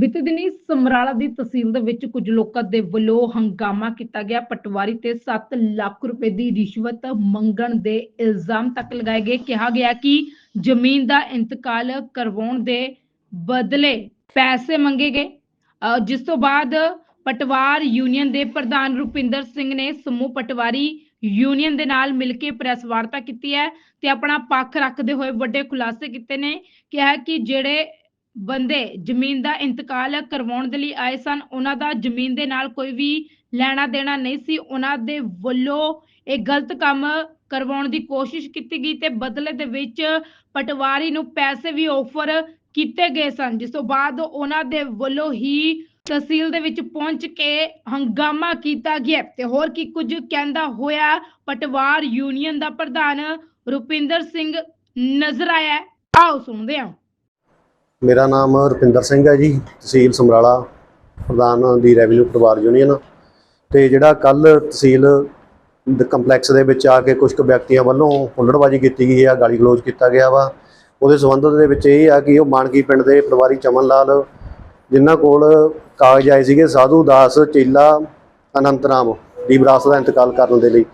ਬੀਤੇ ਦਿਨੀ ਸਮਰਾਲਾ ਦੀ ਤਹਿਸੀਲ ਦੇ ਵਿੱਚ ਕੁਝ ਲੋਕਾਂ ਦੇ ਵੱਲੋਂ ਹੰਗਾਮਾ ਕੀਤਾ ਗਿਆ। ਪਟਵਾਰੀ ਤੇ 7 ਲੱਖ ਰੁਪਏ ਦੀ ਰਿਸ਼ਵਤ ਮੰਗਣ ਦੇ ਇਲਜ਼ਾਮ ਤੱਕ ਲਗਾਏ ਗਏ। ਕਿਹਾ ਗਿਆ ਕਿ ਜ਼ਮੀਨ ਦਾ ਇੰਤਕਾਲ ਕਰਵਾਉਣ ਦੇ ਬਦਲੇ ਪੈਸੇ ਮੰਗੇ ਗਏ। ਅਹ ਜਿਸ ਤੋਂ ਬਾਅਦ ਪਟਵਾਰ ਯੂਨੀਅਨ ਦੇ ਪ੍ਰਧਾਨ ਰੁਪਿੰਦਰ ਸਿੰਘ ਨੇ ਸਮੂਹ ਪਟਵਾਰੀ ਯੂਨੀਅਨ ਦੇ ਨਾਲ ਮਿਲ ਕੇ ਪ੍ਰੈਸ ਵਾਰਤਾ ਕੀਤੀ ਹੈ ਤੇ ਆਪਣਾ ਪੱਖ ਰੱਖਦੇ ਹੋਏ ਵੱਡੇ ਖੁਲਾਸੇ ਕੀਤੇ ਨੇ। ਕਿਹਾ ਕਿ ਜਿਹੜੇ ਬੰਦੇ ਜ਼ਮੀਨ ਦਾ ਇੰਤਕਾਲ ਕਰਵਾਉਣ ਦੇ ਲਈ ਆਏ ਸਨ, ਉਹਨਾਂ ਦਾ ਜ਼ਮੀਨ ਦੇ ਨਾਲ ਕੋਈ ਵੀ ਲੈਣਾ ਦੇਣਾ ਨਹੀਂ ਸੀ, ਉਹਨਾਂ ਦੇ ਵੱਲੋਂ ਇਹ ਗਲਤ ਕੰਮ ਕਰਵਾਉਣ ਦੀ ਕੋਸ਼ਿਸ਼ ਕੀਤੀ ਗਈ ਤੇ ਬਦਲੇ ਦੇ ਵਿੱਚ ਪਟਵਾਰੀ ਨੂੰ ਪੈਸੇ ਵੀ ਆਫਰ ਕੀਤੇ ਗਏ ਸਨ, ਜਿਸ ਤੋਂ ਬਾਅਦ ਉਹਨਾਂ ਦੇ ਵੱਲੋਂ ਹੀ ਤਹਿਸੀਲ ਦੇ ਵਿੱਚ ਪਹੁੰਚ ਕੇ ਹੰਗਾਮਾ ਕੀਤਾ ਗਿਆ ਤੇ ਹੋਰ ਕੀ ਕੁਝ ਕਹਿੰਦਾ ਹੋਇਆ ਪਟਵਾਰ ਯੂਨੀਅਨ ਦਾ ਪ੍ਰਧਾਨ ਰੁਪਿੰਦਰ ਸਿੰਘ ਨਜ਼ਰ ਆਇਆ ਆਓ ਸੁਣਦੇ ਹਾਂ। ਮੇਰਾ ਨਾਮ ਰੁਪਿੰਦਰ ਸਿੰਘ ਹੈ ਜੀ, ਤਹਿਸੀਲ ਸਮਰਾਲਾ, ਪ੍ਰਧਾਨ ਦੀ ਰੈਵਨਿਊ ਪਰਿਵਾਰ ਯੂਨੀਅਨ ਤੇ ਜਿਹੜਾ ਕੱਲ ਤਹਿਸੀਲ ਕੰਪਲੈਕਸ ਦੇ ਵਿੱਚ ਆ ਕੇ ਕੁਝ ਕੁ ਵਿਅਕਤੀਆਂ ਵੱਲੋਂ ਹੁੱਲੜਬਾਜ਼ੀ ਕੀਤੀ ਗਈ ਹੈ ਗਾਲੀ ਗਲੋਚ ਕੀਤਾ ਗਿਆ ਵਾ। ਉਹਦੇ ਸੰਬੰਧ ਦੇ ਵਿੱਚ ਇਹ ਆ ਕਿ ਉਹ ਮਾਨਕੀ ਪਿੰਡ ਦੇ ਪਰਿਵਾਰੀ ਚਮਨ ਲਾਲ ਜਿਨ੍ਹਾਂ ਕੋਲ ਕਾਗਜ਼ ਆਏ ਸੀਗੇ, ਸਾਧੂ ਦਾਸ, ਚੇਲਾ, ਅਨੰਤ ਰਾਮ ਦੀ ਵਿਰਾਸਤ ਦਾ ਇੰਤਕਾਲ ਕਰਨ ਦੇ ਲਈ।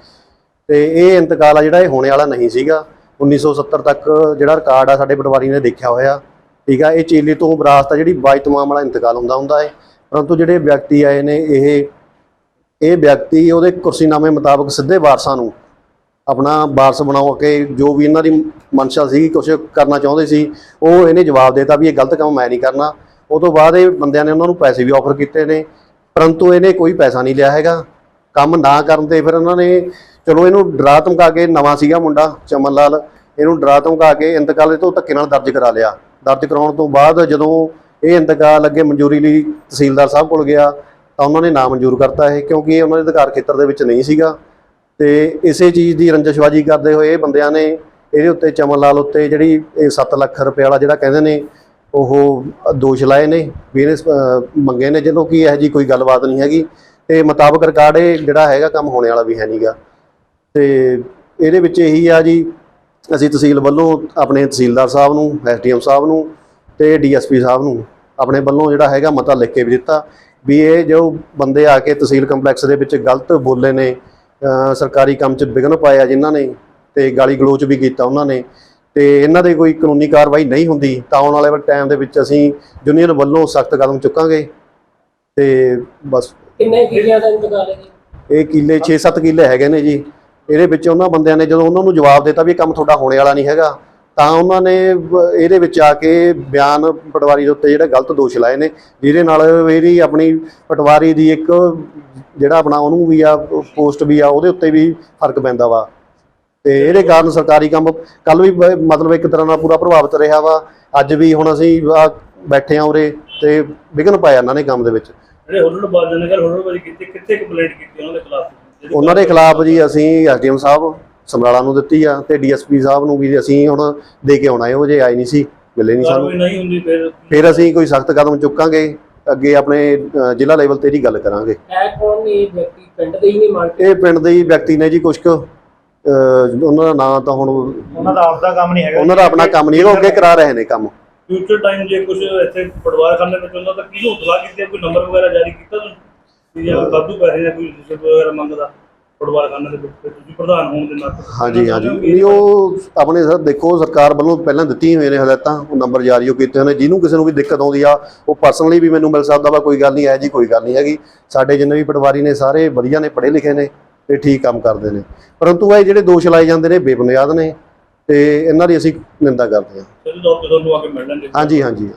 ਤੇ ਇਹ ਇੰਤਕਾਲ ਆ ਜਿਹੜਾ ਇਹ ਹੋਣੇ ਵਾਲਾ ਨਹੀਂ ਸੀਗਾ। 1970 ਤੱਕ ਜਿਹੜਾ ਰਿਕਾਰਡ ਆ ਸਾਡੇ ਪਟਵਾਰੀ ਨੇ ਦੇਖਿਆ ਹੋਇਆ। ਠੀਕ ਆ, ਇਹ ਚੇਲੇ ਤੋਂ ਵਿਰਾਸਤ ਆ ਜਿਹੜੀ ਬਾਇਤਮਾਮ ਵਾਲਾ ਇੰਤਕਾਲ ਹੁੰਦਾ ਹੁੰਦਾ ਹੈ ਪਰੰਤੂ ਜਿਹੜੇ ਵਿਅਕਤੀ ਆਏ ਨੇ, ਇਹ ਇਹ ਵਿਅਕਤੀ ਉਹਦੇ ਕੁਰਸੀਨਾਮੇ ਮੁਤਾਬਕ ਸਿੱਧੇ ਵਾਰਸਾਂ ਨੂੰ ਆਪਣਾ ਵਾਰਸ ਬਣਾਉ ਕੇ ਜੋ ਵੀ ਇਹਨਾਂ ਦੀ ਮਨਸ਼ਾ ਸੀ ਕੁਝ ਕਰਨਾ ਚਾਹੁੰਦੇ ਸੀ, ਉਹ ਇਹਨੇ ਜਵਾਬ ਦਿੱਤਾ ਵੀ ਇਹ ਗਲਤ ਕੰਮ ਮੈਂ ਨਹੀਂ ਕਰਨਾ। ਉਹ ਤੋਂ ਬਾਅਦ ਇਹ ਬੰਦਿਆਂ ਨੇ ਉਹਨਾਂ ਨੂੰ ਪੈਸੇ ਵੀ ਆਫਰ ਕੀਤੇ ਨੇ, ਪਰੰਤੂ ਇਹਨੇ ਕੋਈ ਪੈਸਾ ਨਹੀਂ ਲਿਆ ਹੈਗਾ। ਕੰਮ ਨਾ ਕਰਨ ਤੇ ਫਿਰ ਉਹਨਾਂ ਨੇ, ਚਲੋ ਇਹਨੂੰ ਡਰਾ ਧਮਕਾ ਕੇ, ਨਵਾਂ ਸੀਗਾ ਮੁੰਡਾ ਚਮਨ ਲਾਲ ਇਹਨੂੰ ਡਰਾ ਧਮਕਾ ਕੇ ਇੰਤਕਾਲ ਤੋਂ ਧੱਕੇ ਨਾਲ ਦਰਜ ਕਰਾ ਲਿਆ। ਦਰਜ ਕਰਾਉਣ ਤੋਂ ਬਾਅਦ ਜਦੋਂ ਇਹ ਇੰਤਕਾਲ ਅੱਗੇ ਮਨਜ਼ੂਰੀ ਲਈ ਤਹਿਸੀਲਦਾਰ ਸਾਹਿਬ ਕੋਲ ਗਿਆ, ਤਾਂ ਉਹਨਾਂ ਨੇ ਨਾ ਮਨਜ਼ੂਰ ਕਰਤਾ ਇਹ, ਕਿਉਂਕਿ ਇਹ ਉਹਨਾਂ ਦੇ ਅਧਿਕਾਰ ਖੇਤਰ ਦੇ ਵਿੱਚ ਨਹੀਂ ਸੀਗਾ। ਤੇ ਇਸੇ ਚੀਜ਼ ਦੀ ਰੰਜਸ਼ਬਾਜ਼ੀ ਕਰਦੇ ਹੋਏ ਇਹ ਬੰਦਿਆਂ ਨੇ ਇਹਦੇ ਉੱਤੇ ਚਮਨ ਲਾਲ ਉੱਤੇ ਜਿਹੜੀ ਇਹ 7 ਲੱਖ ਰੁਪਏ ਵਾਲਾ ਜਿਹੜਾ ਕਹਿੰਦੇ ਨੇ, ਉਹ ਦੋਸ਼ ਲਾਏ ਨੇ, ਵੀ ਇਹਨੇ ਮੰਗੇ ਨੇ, ਜਦੋਂ ਕਿ ਇਹੋ ਜੀ ਕੋਈ ਗੱਲਬਾਤ ਨਹੀਂ ਹੈਗੀ। ਤੇ ਮੁਤਾਬਕ ਰਿਕਾਰਡ ਇਹ ਜਿਹੜਾ ਹੈਗਾ ਕੰਮ ਹੋਣੇ ਵਾਲਾ ਵੀ ਹੈ ਨਹੀਂਗਾ ਤੇ ਇਹਦੇ ਵਿੱਚ ਇਹੀ ਆ ਜੀ ਅਸੀਂ ਤਹਿਸੀਲ ਵੱਲੋਂ ਆਪਣੇ ਤਹਿਸੀਲਦਾਰ ਸਾਹਿਬ ਨੂੰ ਐਸਡੀਐਮ ਸਾਹਿਬ ਨੂੰ ਤੇ ਡੀਐਸਪੀ ਸਾਹਿਬ ਨੂੰ ਆਪਣੇ ਵੱਲੋਂ ਜਿਹੜਾ ਹੈਗਾ ਮਤਾ ਲਿਖ ਕੇ ਵੀ ਦਿੱਤਾ ਵੀ ਇਹ ਜੋ ਬੰਦੇ ਆ ਕੇ ਤਹਿਸੀਲ ਕੰਪਲੈਕਸ ਦੇ ਵਿੱਚ ਗਲਤ ਬੋਲੇ ਨੇ ਸਰਕਾਰੀ ਕੰਮ 'ਚ ਵਿਘਨ ਪਾਇਆ ਜਿਨ੍ਹਾਂ ਨੇ ਤੇ ਗਾਲੀ ਗਲੋਚ ਵੀ ਕੀਤਾ ਉਹਨਾਂ ਨੇ ਤੇ ਇਹਨਾਂ ਦੇ ਕੋਈ ਕਾਨੂੰਨੀ ਕਾਰਵਾਈ ਨਹੀਂ ਹੁੰਦੀ ਤਾਂ ਆਉਣ ਵਾਲੇ ਟਾਈਮ ਦੇ ਵਿੱਚ ਅਸੀਂ ਯੂਨੀਅਨ ਵੱਲੋਂ ਸਖਤ ਕਦਮ ਚੁੱਕਾਂਗੇ ਤੇ ਬਸ ਕਿੰਨੇ ਕਿਲਿਆਂ ਦਾ ਇੰਤਕਾਲ ਹੈ ਜੀ? ਇਹ ਕਿੱਲੇ 6-7 ਕਿੱਲੇ ਹੈਗੇ ਨੇ ਜੀ। ਇਹਦੇ ਵਿੱਚ ਉਹਨਾਂ ਬੰਦਿਆਂ ਨੇ ਜਦੋਂ ਉਹਨਾਂ ਨੂੰ ਜਵਾਬ ਦਿੱਤਾ ਵੀ ਇਹ ਕੰਮ ਤੁਹਾਡਾ ਹੋਣੇ ਵਾਲਾ ਨਹੀਂ ਹੈਗਾ, ਤਾਂ ਉਹਨਾਂ ਨੇ ਇਹਦੇ ਵਿੱਚ ਆ ਕੇ ਬਿਆਨ ਪਟਵਾਰੀ ਦੇ ਉੱਤੇ ਜਿਹੜੇ ਗਲਤ ਦੋਸ਼ ਲਾਏ ਨੇ, ਜਿਹਦੇ ਨਾਲ ਇਹਦੀ ਆਪਣੀ ਪਟਵਾਰੀ ਦੀ ਇੱਕ ਜਿਹੜਾ ਆਪਣਾ ਉਹਨੂੰ ਵੀ ਆ, ਪੋਸਟ ਵੀ ਆ, ਉਹਦੇ ਉੱਤੇ ਵੀ ਫ਼ਰਕ ਪੈਂਦਾ ਵਾ। ਤੇ ਇਹਦੇ ਕਾਰਨ ਸਰਕਾਰੀ ਕੰਮ ਕੱਲ ਵੀ ਮਤਲਬ ਇੱਕ ਤਰ੍ਹਾਂ ਨਾਲ ਪੂਰਾ ਪ੍ਰਭਾਵਿਤ ਰਿਹਾ ਵਾ। ਅੱਜ ਵੀ ਹੁਣ ਅਸੀਂ ਬੈਠੇ ਆ ਉਰੇ ਤੇ ਵਿਘਨ ਪਾਇਆ ਇਹਨਾਂ ਨੇ ਕੰਮ ਦੇ ਵਿੱਚ। ਜਿਹੜੇ ਹੁਲੜ ਨੇ ਗੱਲ ਹੁਲੜਬਾਜ਼ੀ ਕੀਤੀ, ਕਿੱਥੇ ਕੰਪਲੇਂਟ ਕੀਤੀ ਉਹਨਾਂ ਦੇ ਖਿਲਾਫ? ਉਹਨਾਂ ਦੇ ਖਿਲਾਫ ਜੀ ਅਸੀਂ ਐਸਡੀਐਮ ਸਾਹਿਬ ਸਮਰਾਲਾ ਨੂੰ ਦਿੱਤੀ ਆ ਤੇ ਡੀਐਸਪੀ ਸਾਹਿਬ ਨੂੰ ਵੀ ਅਸੀਂ ਹੁਣ ਦੇ ਕੇ ਆਉਣਾ ਹੈ ਉਹ ਜੇ ਆਏ ਨਹੀਂ ਸੀ ਮਿਲੇ ਨਹੀਂ ਸਾਨੂੰ। ਨਹੀਂ ਹੁੰਦੀ ਫਿਰ? ਫਿਰ ਅਸੀਂ ਕੋਈ ਸਖਤ ਕਦਮ ਚੁੱਕਾਂਗੇ ਅੱਗੇ ਆਪਣੇ ਜ਼ਿਲ੍ਹਾ ਲੈਵਲ ਤੇ ਇਹਦੀ ਗੱਲ ਕਰਾਂਗੇ। ਹੈ ਕੌਣ ਨੇ ਇਹ ਵਿਅਕਤੀ ਪਿੰਡ ਦੇ ਹੀ ਨਹੀਂ ਮੰਨਦੇ ਇਹ ਪਿੰਡ ਦੇ ਹੀ ਵਿਅਕਤੀ ਨੇ ਜੀ ਕੁਛ ਕੁ। ਉਹਨਾਂ ਦਾ ਨਾਂ ਤਾਂ ਹੁਣ ਉਹਨਾਂ ਦਾ ਆਪਦਾ ਕੰਮ ਨਹੀਂ ਹੈਗਾ। ਉਹਨਾਂ ਦਾ ਆਪਣਾ ਕੰਮ ਨਹੀਂ ਹੈਗਾ ਉਹ ਅੱਗੇ ਕਰਾ ਰਹੇ ਨੇ ਕੰਮ। ਫਿਊਚਰ ਟਾਈਮ ਜੇ ਕੁਝ ਇੱਥੇ ਪਟਵਾਰ ਖਾਨੇ ਵਿੱਚ ਹੁੰਦਾ ਤਾਂ ਕਿਹਨੂੰ ਉਤਲਾ ਕੀਤੀ ਹੈ? ਕੋਈ ਨੰਬਰ ਵਗੈਰਾ ਜਾਰੀ ਕੀਤਾ ਤੁਸੀਂ? ਜੇ ਵਾਧੂ ਪੈਸੇ ਜਾਂ ਕੋਈ ਰਿਸ਼ਵਤ ਵਗੈਰਾ ਮੰਗਦਾ ਪਟਵਾਰ ਖਾਨੇ ਦੇ ਵਿੱਚ ਫਿਰ ਤੁਸੀਂ ਪ੍ਰਧਾਨ ਹੋਣ ਦੇ ਨਾਤੇ ਹਾਂਜੀ ਹਾਂਜੀ। ਨਹੀਂ ਉਹ ਆਪਣੇ ਸਰ ਦੇਖੋ ਸਰਕਾਰ ਵੱਲੋਂ ਪਹਿਲਾਂ ਦਿੱਤੀਆਂ ਹੋਈਆਂ ਨੇ ਹਦਾਇਤਾਂ ਉਹ ਨੰਬਰ ਜਾਰੀ ਉਹ ਕੀਤੇ ਹੋਏ ਨੇ। ਜਿਹਨੂੰ ਕਿਸੇ ਨੂੰ ਵੀ ਦਿੱਕਤ ਆਉਂਦੀ ਆ ਉਹ ਪਰਸਨਲੀ ਵੀ ਮੈਨੂੰ ਮਿਲ ਸਕਦਾ ਵਾ ਕੋਈ ਗੱਲ ਨਹੀਂ ਹੈ ਜੀ ਕੋਈ ਗੱਲ ਨਹੀਂ ਹੈਗੀ। ਸਾਡੇ ਜਿੰਨੇ ਵੀ ਪਟਵਾਰੀ ਨੇ ਸਾਰੇ ਵਧੀਆ ਨੇ ਪੜ੍ਹੇ ਲਿਖੇ ਨੇ ਤੇ ਠੀਕ ਕੰਮ ਕਰਦੇ ਨੇ। ਪਰੰਤੂ ਇਹ ਜਿਹੜੇ ਦੋਸ਼ ਲਾਏ ਜਾਂਦੇ ਨੇ ਬੇਬੁਨਿਆਦ ਨੇ ਤੇ ਇਹਨਾਂ ਦੀ ਅਸੀਂ ਨਿੰਦਾ ਕਰਦੇ ਹਾਂ। ਤੁਹਾਨੂੰ ਆ ਕੇ ਮਿਲ ਲੈਣਗੇ। ਹਾਂਜੀ ਹਾਂਜੀ।